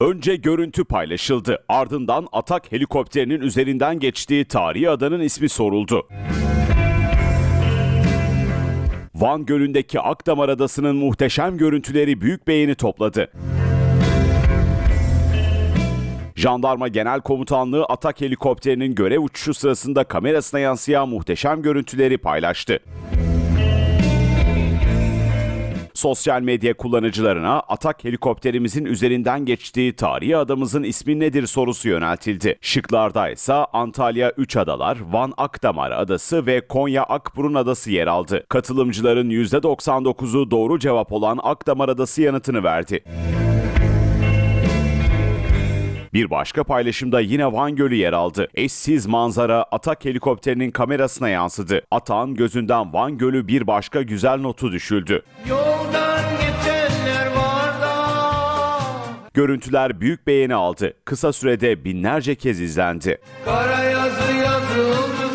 Önce görüntü paylaşıldı. Ardından Atak helikopterinin üzerinden geçtiği tarihi adanın ismi soruldu. Van Gölü'ndeki Akdamar Adası'nın muhteşem görüntüleri büyük beğeni topladı. Jandarma Genel Komutanlığı Atak helikopterinin görev uçuşu sırasında kamerasına yansıyan muhteşem görüntüleri paylaştı. Sosyal medya kullanıcılarına Atak helikopterimizin üzerinden geçtiği tarihi adamızın ismi nedir sorusu yöneltildi. Şıklarda ise Antalya 3 adalar, Van Akdamar Adası ve Konya Akburun Adası yer aldı. Katılımcıların %99'u doğru cevap olan Akdamar Adası yanıtını verdi. Bir başka paylaşımda yine Van Gölü yer aldı. Eşsiz manzara Atak helikopterinin kamerasına yansıdı. Atağın gözünden Van Gölü bir başka güzel notu düşüldü. Yoldan geçenler var da Görüntüler büyük beğeni aldı. Kısa sürede binlerce kez izlendi. Kara yazı yazıldı